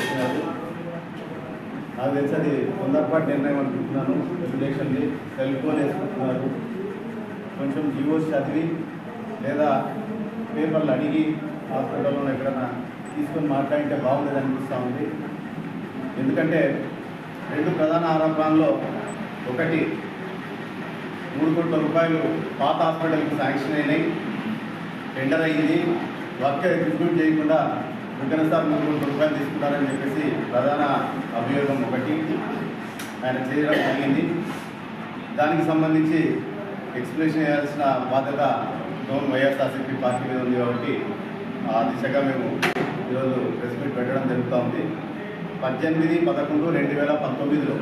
చేస్తున్నారు. నాకు తెలిసి అది తొందరపాటు నిర్ణయం అనుకుంటున్నాను. రెగ్యులేషన్ని సెల్ ఫోన్ వేసుకుంటున్నారు. కొంచెం జీవోస్ చదివి లేదా పేపర్లు అడిగి హాస్పిటల్లో ఎక్కడైనా తీసుకొని మాట్లాడితే బాగుండేది అనిపిస్తూ ఉంది. ఎందుకంటే రెండు ప్రధాన ఆరోపణల్లో ఒకటి మూడు కోట్ల రూపాయలు పాత హాస్పిటల్కి శాంక్షన్ అయినాయి. టెండర్ అయ్యింది వర్క్ ఎగ్జిక్యూట్ చేయకుండా ముఖ్యంగా సార్ మూడు రూపాయలు తీసుకుంటారని చెప్పేసి ప్రధాన అభియోగం ఒకటి. ఆయన చేయడం జరిగింది. దానికి సంబంధించి ఎక్స్ప్లెనేషన్ చేయాల్సిన బాధ్యత గౌన్ వైఎస్ఆర్సీపీ పార్టీ మీద ఉంది కాబట్టి ఆ దిశగా మేము ఈరోజు ప్రెస్ మీట్ పెట్టడం జరుగుతూ ఉంది. పద్దెనిమిది పదకొండు రెండు వేల పంతొమ్మిదిలో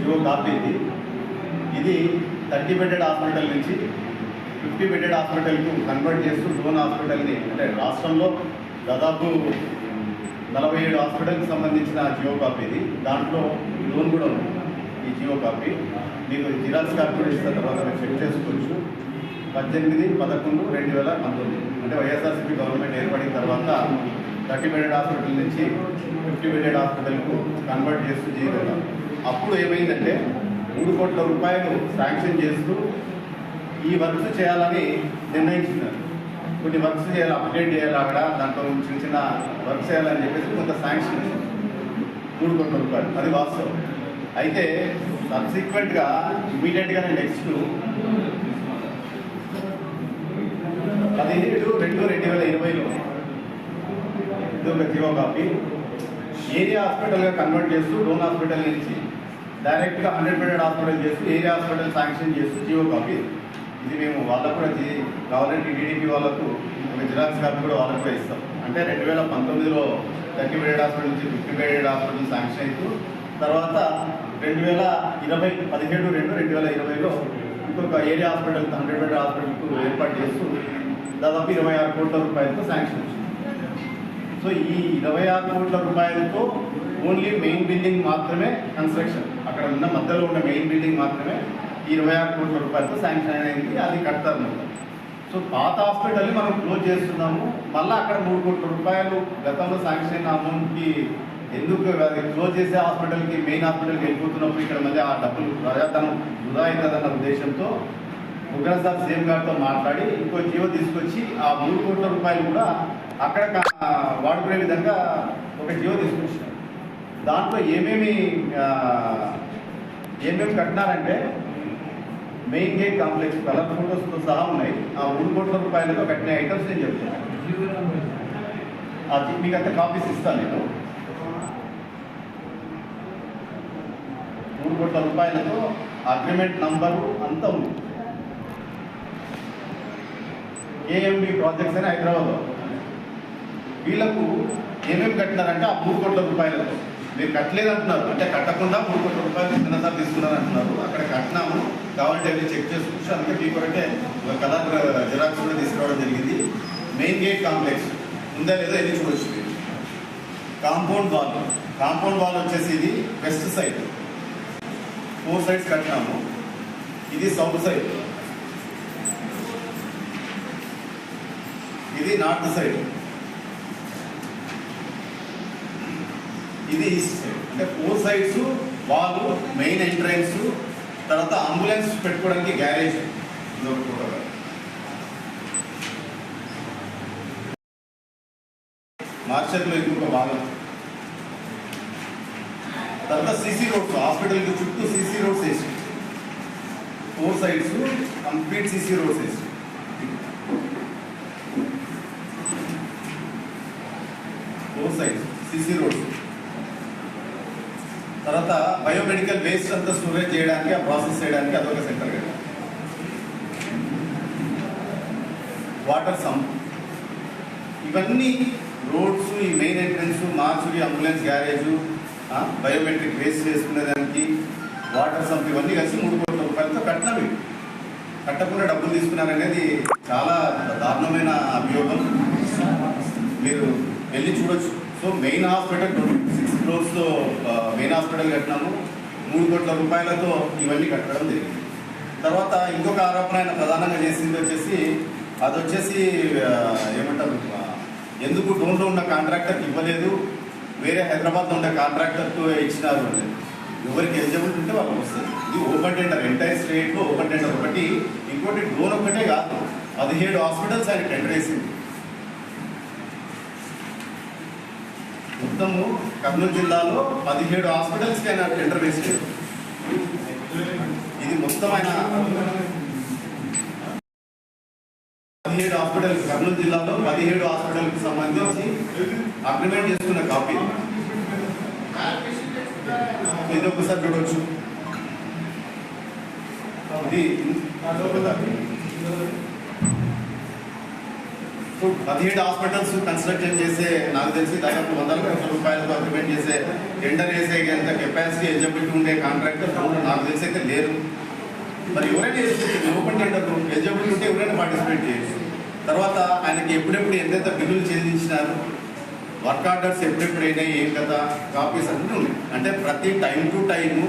ఇవో కాపీ ఇది ఇది థర్టీ బెడెడ్ హాస్పిటల్ నుంచి ఫిఫ్టీ బెడెడ్ హాస్పిటల్కు కన్వర్ట్ చేస్తూ డోన్ హాస్పిటల్ని అంటే రాష్ట్రంలో దాదాపు నలభై ఏడు హాస్పిటల్కి సంబంధించిన జియో కాపీ ఇది. దాంట్లో లోన్ కూడా ఉంది. ఈ జియో కాపీ మీకు జిరాక్స్ కాపీ కూడా ఇస్తున్న తర్వాత మీరు చెక్ చేసుకోవచ్చు. పద్దెనిమిది పదకొండు రెండు వేల పంతొమ్మిది. అంటే వైఎస్ఆర్సీపీ గవర్నమెంట్ ఏర్పడిన తర్వాత థర్టీ బెడెడ్ హాస్పిటల్ నుంచి ఫిఫ్టీ బెడెడ్ హాస్పిటల్కు కన్వర్ట్ చేస్తూ చేయగలం అప్పుడు ఏమైందంటే మూడు కోట్ల రూపాయలు శాంక్షన్ చేస్తూ ఈ వర్క్స్ చేయాలని నిర్ణయించుకున్నారు. కొన్ని వర్క్స్ చేయాలి అప్డేట్ చేయాలి అక్కడ దాంట్లో చిన్న చిన్న వర్క్స్ చేయాలని చెప్పేసి కొంత శాంక్షన్ ఇచ్చింది. మూడు కోట్ల రూపాయలు అది వాస్తవం. అయితే సబ్సిక్వెంట్గా ఇమీడియట్గా నెక్స్ట్ పదిహేడు రెండు రెండు వేల ఇరవైలో ఇది ఒక జీవో కాపీ ఏరియా హాస్పిటల్గా కన్వర్ట్ చేస్తూ లోన్ హాస్పిటల్ నుంచి డైరెక్ట్గా హండ్రెడ్ బెడెడ్ హాస్పిటల్ చేస్తూ ఏరియా హాస్పిటల్ శాంక్షన్ చేస్తూ జీవో కాపీ. ఇది మేము వాళ్ళకు కూడా కావాలంటే టీడీపీ వాళ్ళకు ఒక జిరాక్స్ కాపీ కూడా వాళ్ళకు కూడా ఇస్తాం. అంటే రెండు వేల పంతొమ్మిదిలో థర్టీ బెడెడ్ హాస్పిటల్ నుంచి ఫిఫ్టీ బెడెడ్ హాస్పిటల్ శాంక్షన్ అవుతూ తర్వాత రెండు వేల ఇరవై పదిహేడు రెండు రెండు వేల ఇరవైలో ఇంకొక ఏరియా హాస్పిటల్ హండ్రెడ్ బెడ్ హాస్పిటల్కు ఏర్పాటు చేస్తూ దాదాపు ఇరవై ఆరు కోట్ల రూపాయలతో శాంక్షన్ వచ్చింది. సో ఈ ఇరవై ఆరు కోట్ల రూపాయలతో ఓన్లీ మెయిన్ బిల్డింగ్ మాత్రమే కన్స్ట్రక్షన్. అక్కడ ఉన్న మధ్యలో ఉన్న మెయిన్ బిల్డింగ్ మాత్రమే ఇరవై ఆరు కోట్ల రూపాయలతో శాంక్షన్ అయింది అది కడతారు అన్నమాట. సో పాత హాస్పిటల్ని మనం క్లోజ్ చేస్తున్నాము మళ్ళీ అక్కడ మూడు కోట్ల రూపాయలు గతంలో శాంక్షన్ అయిన అమౌంట్కి ఎందుకు అది క్లోజ్ చేసే హాస్పిటల్కి మెయిన్ హాస్పిటల్కి వెళ్ళిపోతున్నప్పుడు ఇక్కడ మళ్ళీ ఆ డబ్బులు ప్రజాతనం వృధా అవుతుందన్న ఉద్దేశంతో ఉగ్రసార్ సీఎం గారితో మాట్లాడి ఇంకో జీవో తీసుకొచ్చి ఆ మూడు కోట్ల రూపాయలు కూడా అక్కడ వాడుకునే విధంగా ఒక జీవో తీసుకొచ్చారు దాంట్లో ఏమేమి ఏమేమి కట్టినారంటే మెయిన్ గేట్ కాంప్లెక్స్ కలర్ ఫోటోస్తో సహా ఉన్నాయి. ఆ మూడు కోట్ల రూపాయలతో కట్టిన ఐటమ్స్ నేను చెప్తున్నాను అది మీకు అంత కాపీస్ ఇస్తాను నేను. మూడు కోట్ల రూపాయలతో అగ్రిమెంట్ నంబరు అంతా ఉంది. ఏఎంబి ప్రాజెక్ట్స్ అని హైదరాబాద్లో వీళ్ళకు ఏమేమి కట్టినారంటే ఆ మూడు కోట్ల రూపాయలతో. మీరు కట్టలేదు అంటున్నారు అంటే కట్టకుండా మూడు కోట్ల రూపాయలు చిన్నసారి తీసుకున్నారు అంటున్నారు అక్కడ కట్టినాము. కావాలంటే అవి చెక్ చేసుకోవచ్చు అందుకే మీకు అంటే ఒక కలర్ జిరాక్స్ కూడా తీసుకురావడం జరిగింది. Main gate complex. ఉందా లేదా ఇది చూడొచ్చు. మీరు కాంపౌండ్ వాల్. కాంపౌండ్ వాల్ వచ్చేసి ఇది వెస్ట్ సైడ్. ఫోర్ సైడ్స్ కట్టినాము. ఇది సౌత్ సైడ్. ఇది నార్త్ సైడ్. ఇది ఈస్ట్ సైడ్. అంటే four sides wall main entrance తర్వాత అంబులెన్స్ పెట్టుకోవడానికి గ్యారేజ్ ఇది ఒక మార్చర్లో ఇంకొక భాగం తర్వాత సీసీ రోడ్స్ హాస్పిటల్కి చుట్టూ సీసీ రోడ్స్ వేసి. Four sides complete CC roads వేసి. ఫోర్ సైడ్స్ సీసీ రోడ్స్ తర్వాత బయోమెడికల్ వేస్ట్ అంతా స్టోరేజ్ చేయడానికి ఆ ప్రాసెస్ చేయడానికి అదొక సెంటర్ కదా. వాటర్ సంప్ ఇవన్నీ రోడ్స్ ఈ మెయిన్ ఎంట్రన్స్ మార్చుడి అంబులెన్స్ గ్యారేజ్ బయోమెట్రిక్ వేస్ట్ చేసుకునేదానికి వాటర్ సంప్ ఇవన్నీ కలిసి మూడు కోట్ల రూపాయలతో కట్టినవి. కట్టకుండా డబ్బులు తీసుకున్నారనేది చాలా దారుణమైన అభియోగం. మీరు వెళ్ళి చూడొచ్చు. సో మెయిన్ హాస్పిటల్ సిక్స్ క్రోర్స్తో మెయిన్ హాస్పిటల్ కట్టినాము. మూడు కోట్ల రూపాయలతో ఇవన్నీ కట్టడం జరిగింది. తర్వాత ఇంకొక ఆరోపణ ఆయన ప్రధానంగా చేసింది వచ్చేసి అది వచ్చేసి ఏమంటారు ఎందుకు డోన్లో ఉన్న కాంట్రాక్టర్కి ఇవ్వలేదు? వేరే హైదరాబాద్లో ఉండే కాంట్రాక్టర్కు ఇచ్చినారు ఎవరికి ఎలిజిబుల్ ఉంటే వాళ్ళకి వస్తుంది. ఇది ఓపెన్ టెండర్ ఎంటైర్ స్టేట్లో ఓపెన్ టెండర్ ఒకటి ఇంకోటి డ్రోన్ ఒకటే కాదు. పదిహేడు హాస్పిటల్స్ ఆయన టెండర్ వేసింది. మొత్తము కర్నూలు జిల్లాలో పదిహేడు హాస్పిటల్స్కి ఆయన టెండర్ వేసాడు ఇది మొత్తం ఆయన పదిహేడు హాస్పిటల్ కర్నూలు జిల్లాలో పదిహేడు హాస్పిటల్కి సంబంధించి అగ్రిమెంట్ చేసుకున్న కాపీ. ఇది ఒకసారి చూడవచ్చు ఇది పదిహేడు హాస్పిటల్స్ కన్స్ట్రక్షన్ చేసే నాకు తెలిసి దాదాపు వందల కోట్ల రూపాయలతో అగ్రిమెంట్ చేసే టెండర్ వేసే ఎంత కెపాసిటీ ఎలిజిబిలిటీ ఉండే కాంట్రాక్టర్ నాకు తెలిసి అయితే లేరు. మరి ఎవరైనా చేసుకోవచ్చు ఓపెన్ టెండర్ ఎలిజిబిలిటీ ఉంటే ఎవరైనా పార్టిసిపేట్ చేయొచ్చు. తర్వాత ఆయనకి ఎప్పుడెప్పుడు ఎంతెంత బిల్లులు చెల్లించినారు? వర్క్ ఆర్డర్స్ ఎప్పుడెప్పుడు అయినాయి? ఏం కదా కాపీస్ అన్నీ ఉన్నాయి. అంటే ప్రతి టైం టు టైము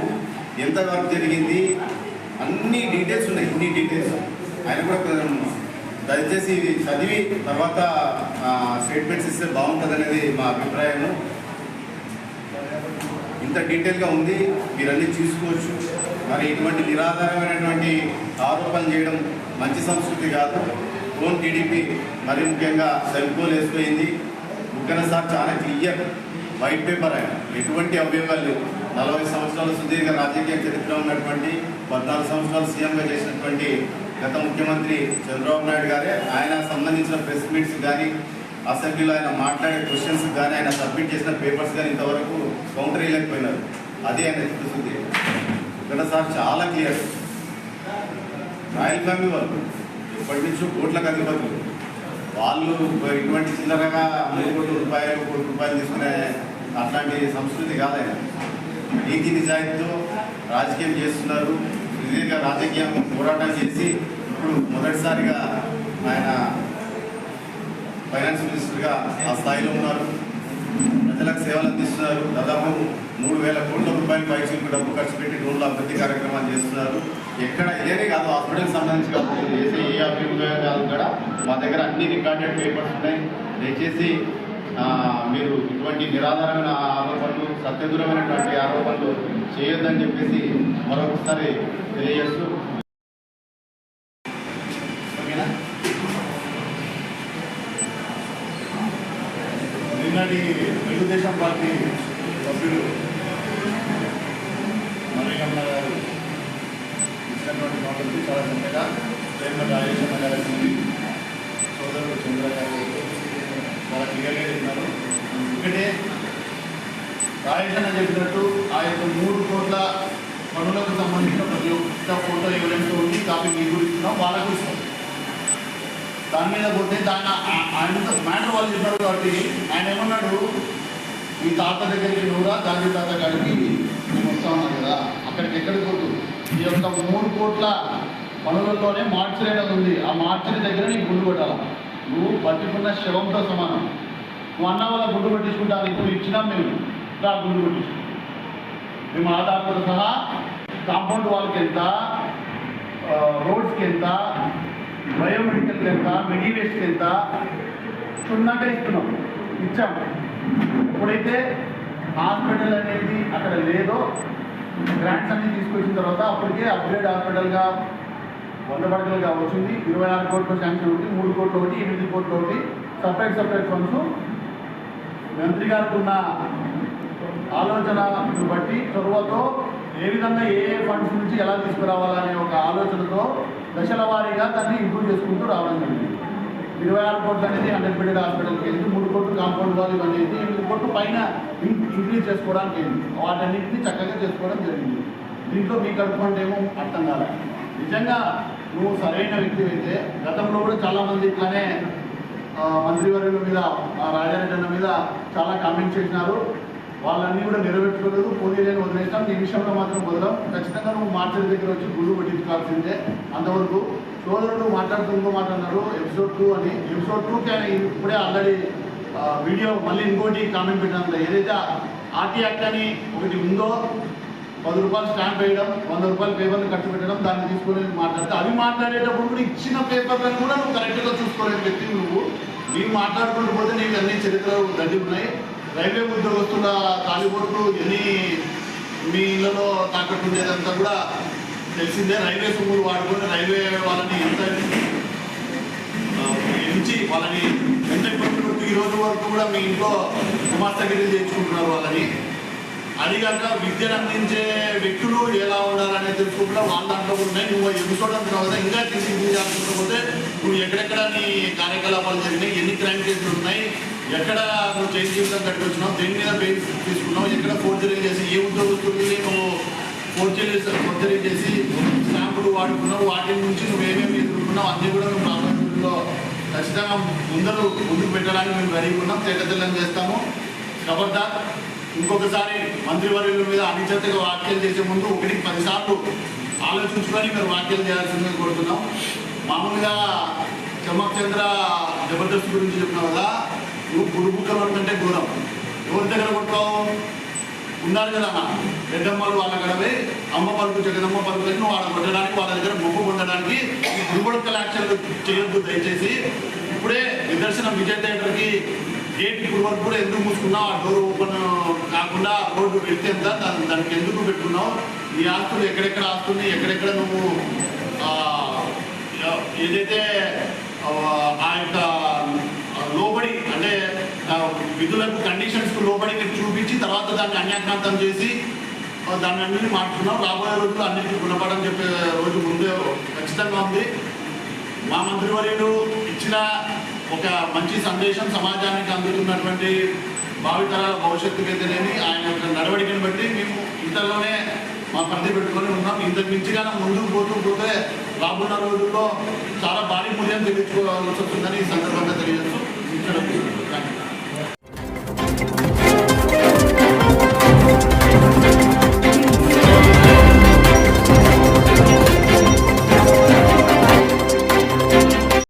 ఎంత వర్క్ జరిగింది? అన్ని డీటెయిల్స్ ఉన్నాయి. ఇన్ని డీటెయిల్స్ ఆయన కూడా దయచేసి ఇది చదివి తర్వాత స్టేట్మెంట్స్ ఇస్తే బాగుంటుంది అనేది మా అభిప్రాయము. ఇంత డీటెయిల్గా ఉంది మీరన్నీ చూసుకోవచ్చు. మరి ఇటువంటి నిరాధారమైనటువంటి ఆరోపణలు చేయడం మంచి సంస్కృతి కాదు. ఓన్ టీడీపీ మరి ముఖ్యంగా సెల్ఫోన్ వేసిపోయింది. ముఖ్యంగా సార్ చాలా క్లియర్ వైట్ పేపర్ ఆయన. ఎటువంటి అభియోగాలు నలభై సంవత్సరాల సుదీర్ఘ రాజకీయ చరిత్ర ఉన్నటువంటి పద్నాలుగు సంవత్సరాలు సీఎంగా చేసినటువంటి గత ముఖ్యమంత్రి చంద్రబాబు నాయుడు గారే ఆయన సంబంధించిన ప్రెస్ మీట్స్ కానీ అసెంబ్లీలో ఆయన మాట్లాడే క్వశ్చన్స్ కానీ ఆయన సబ్మిట్ చేసిన పేపర్స్ కానీ ఇంతవరకు కౌంటర్ వేయలేకపోయినారు అదే ఆయన చిత్తశుద్ధి. ఇక్కడ సార్ చాలా క్లియర్ రాయల్ ఫ్యామిలీ వాళ్ళు ఇప్పటి నుంచి కోట్లకు అధిపతులు వాళ్ళు ఇటువంటి చిల్లరగా మూడు కోట్ల రూపాయలు కోటి రూపాయలు తీసుకునే అట్లాంటి సంస్కృతి కాదయన నీతి నిజాయితీతో రాజకీయం చేస్తున్నారు. సుదీర్ఘ రాజకీయం పోరాటం చేసి ఇప్పుడు మొదటిసారిగా ఆయన ఫైనాన్స్ మినిస్టర్గా ఆ స్థాయిలో ఉన్నారు. ప్రజలకు సేవలు అందిస్తున్నారు. దాదాపు మూడు వేల కోట్ల రూపాయలు పైసలకు డబ్బు ఖర్చు పెట్టి డ్రోన్ల అభివృద్ధి కార్యక్రమాలు చేస్తున్నారు. ఎక్కడ ఇదేనే కాదు హాస్పిటల్ సంబంధించి కాదు. చేసే ఏ అభివృద్ధి కాదు. కూడా మా దగ్గర అన్ని రికార్డెడ్ పేపర్స్ ఉన్నాయి. దయచేసి మీరు ఇటువంటి నిరాధారమైన ఆరోపణలు సత్యదూరమైనటువంటి ఆరోపణలు చేయొద్దని చెప్పేసి మరొకసారి తెలియజేస్తూ నిన్నటి తెలుగుదేశం పార్టీ సభ్యుడు మల్లికమ్మ గారు ఇచ్చినటువంటి మాటలు చాలా చక్కగా ప్రేమ రాజేశ్వర గారు సోదరుడు చంద్ర గారు చాలా క్లియర్గా చెప్పినారు. ఎందుకంటే రాజేశ్వర చెప్పినట్టు ఆ యొక్క మూడు కోట్ల పనులకు సంబంధించిన ప్రతి ఒక్క ఫోటో ఎవరైతే ఉంది. కాపీ మీకు గురించి వాళ్ళకు ఇస్తాం దాని మీద పోతే దాన్ని ఆ- ఆయన మ్యాటర్ వాళ్ళు చెప్పారు కాబట్టి ఆయన ఏమన్నాడు? మీ తాత దగ్గరికి నువ్వురా గాంధీ తాత గారికి మేము వస్తా ఉన్నాం కదా. అక్కడికి ఎక్కడికి పోతు ఈ యొక్క మూడు కోట్ల పనులతోనే మార్చిరి ఉంది. ఆ మార్చిరి దగ్గర నీకు గుండు కొట్టాల? నువ్వు పట్టుకున్న శవంతో సమానం. నువ్వు అన్న వల్ల గుండు పట్టించుకుంటాను ఇప్పుడు ఇచ్చినా మేము రా గుండు పట్టించుకుంటాం. మేము ఆధార్తో సహా కాంపౌండ్ వాళ్ళకి ఎంత రోడ్స్కి ఎంత బయోమెడికల్కి ఎంత మెడివేస్ట్కి ఎంత క్షుణ్ణంగా ఇస్తున్నాం. ఇచ్చాం. ఎప్పుడైతే హాస్పిటల్ అనేది అక్కడ లేదో గ్రాంట్స్ అన్ని తీసుకొచ్చిన తర్వాత అప్పటికే అప్గ్రేడ్ హాస్పిటల్గా వంద పడకలుగా వచ్చింది ఇరవై ఆరు కోట్లు శాంక్షన్ ఒకటి మూడు కోట్లు ఒకటి ఎనిమిది కోట్లు ఒకటి. సపరేట్ సపరేట్ ఫండ్స్ మంత్రి గారికి ఉన్న ఆలోచన బట్టి చొరవతో ఏ విధంగా ఏ ఏ ఫండ్స్ నుంచి ఎలా తీసుకురావాలనే ఒక ఆలోచనతో దశల వారీగా దాన్ని ఇంప్రూవ్ చేసుకుంటూ రావడం జరిగింది. ఇరవై ఆరు కోట్లు అనేది హండ్రెడ్ బెడెడ్ హాస్పిటల్కి వెళ్ళి మూడు కోట్లు కాంపౌండ్ వాళ్ళు ఇవన్నీ ఎనిమిది కోట్లు పైన ఇంక్రీజ్ చేసుకోవడానికి వెళ్ళింది వాటన్నింటినీ చక్కగా చేసుకోవడం జరిగింది. దీంట్లో మీ కడుపుకుంటే ఏమో అర్థం కాలేదు నిజంగా నువ్వు సరైన వ్యక్తి అయితే గతంలో కూడా చాలామంది ఇట్లానే ఆ, మంత్రివర్యుల మీద రాజారెడ్డి మీద చాలా కామెంట్స్ చేసినారు. వాళ్ళన్నీ కూడా నెరవేర్చుకోలేదు పోనీలేని వదిలేసాం ఈ విషయంలో మాత్రం వదలం. ఖచ్చితంగా నువ్వు మార్చడి దగ్గర వచ్చి గుళ్ళు పట్టించుకోవాల్సిందే అంతవరకు. సోదరుడు మాట్లాడుతూ మాట్లాడినారు ఎపిసోడ్ టూ అని. ఎపిసోడ్ టూకి ఆయన ఇప్పుడే ఆల్రెడీ వీడియో మళ్ళీ ఇంకోటి కామెంట్ పెట్టినంత ఏదైతే ఆర్టీ యాక్ట్ అని ఒకటి ఉందో పది రూపాయలు స్టాంప్ వేయడం వంద రూపాయలు పేపర్లు ఖర్చు పెట్టడం దాన్ని తీసుకొని మాట్లాడితే అవి మాట్లాడేటప్పుడు కూడా ఇచ్చిన పేపర్లను కూడా నువ్వు కరెక్ట్గా చూసుకోలేని వ్యక్తి నువ్వు. నీవు మాట్లాడుకుంటూ పోతే నీకు అన్ని చరిత్రలు దండి ఉన్నాయి. రైల్వే ఉద్యోగస్తుల తాలిబోట్లు ఎన్ని మీ ఇళ్ళలో తాకట్టు ఉండేదంతా కూడా తెలిసిందే. రైల్వే సొమ్ములు వాడుకొని రైల్వే వాళ్ళని ఎంత ఎంచి వాళ్ళని ఎంత ఇబ్బంది పెడుతూ ఈ రోజు వరకు కూడా మీ ఇంట్లో గుమాస్తగిరి చేయించుకుంటున్నారు వాళ్ళని. అది కాక విద్యను అందించే వ్యక్తులు ఎలా ఉండాలనేది తెలుసుకుంటా వాళ్ళ దాంట్లో ఉన్నాయి. నువ్వు ఎపిసోడ్ తర్వాత ఇంకా ఇంకా తీసుకుంటే నువ్వు ఎక్కడెక్కడ నీ కార్యకలాపాలు జరిగినాయి ఎన్ని క్రైమ్ కేసులు ఉన్నాయి ఎక్కడ నువ్వు చేసి జీవితం కట్టుకొచ్చినావు దేని మీద బెయిల్ తీసుకున్నావు ఎక్కడ ఫోర్జరీ చేసి ఏ ఉద్యోగస్తుల్ని నువ్వు ఫోర్జరీ ఫోర్జరీ చేసి స్టాంపులు వాడుకున్నావు వాటి నుంచి నువ్వు ఏమేమి ఎదుర్కొన్నావు అన్నీ కూడా నువ్వు ప్రాంతంలో ఖచ్చితంగా ముందరు ముందుకు పెట్టడానికి మేము రెడీగా ఉన్నాం. తేటతెల్లం చేస్తాము. ఖబర్దార్ ఇంకొకసారి మంత్రివర్యుల మీద అనిశ్చితగా వ్యాఖ్యలు చేసే ముందు ఒకటికి పదిసార్లు ఆలోచించుకొని మీరు వ్యాఖ్యలు చేయాల్సిందని కోరుతున్నాం. మామూలుగా చమక్ చంద్ర జబర్దస్త్ గురించి చెప్పిన వల్ల నువ్వు గురుబుక్కల కంటే దూరం ఎవరి దగ్గర కొట్టావు ఉన్నారు కదా అన్న. పెద్దమ్మలు వాళ్ళ గడవే అమ్మ పలుకు జగదమ్మ పలుకు నువ్వు వాళ్ళ కొట్టడానికి వాళ్ళ దగ్గర మొక్కు పొందడానికి ఈ గురుబడుకల యాక్షన్లు చేయొద్దు దయచేసి. ఇప్పుడే నిదర్శనం విజయ్ థియేటర్కి గేట్ ఇప్పుడు వరకు కూడా ఎందుకు మూసుకున్నావు? ఆ డోర్ ఓపెన్ కాకుండా రోడ్డు పెడితే దాన్ని దానికి ఎందుకు పెట్టుకున్నావు? ఈ ఆస్తులు ఎక్కడెక్కడ ఆస్తున్నాయి? ఎక్కడెక్కడ నువ్వు ఏదైతే ఆ, యొక్క లోబడి అంటే విధులకు కండిషన్స్కు లోబడి మీరు చూపించి తర్వాత దాన్ని అన్యాక్రాంతం చేసి దాన్ని అన్నింటినీ మార్చుకున్నాం రాబోయే రోజులు అన్నింటినీ గుణపడని చెప్పే రోజు ముందే ఖచ్చితంగా ఉంది. మా మంత్రివర్యుడు ఇచ్చిన ఒక మంచి సందేశం సమాజానికి అందుతున్నటువంటి భావితరాల భవిష్యత్తుకి అయితేనేమి ఆయన యొక్క నడవడికను బట్టి మేము ఇంతలోనే మా పరిధి పెట్టుకొని ఉన్నాం. ఇంతకు మించిగా ముందుకు పోతూ పోతే రాబోన్న రోజుల్లో చాలా భారీ మూల్యం తెగించుకోవాల్సి వస్తుందని ఈ సందర్భంగా తెలియజేస్తూ ఇక్కడ థ్యాంక్ యూ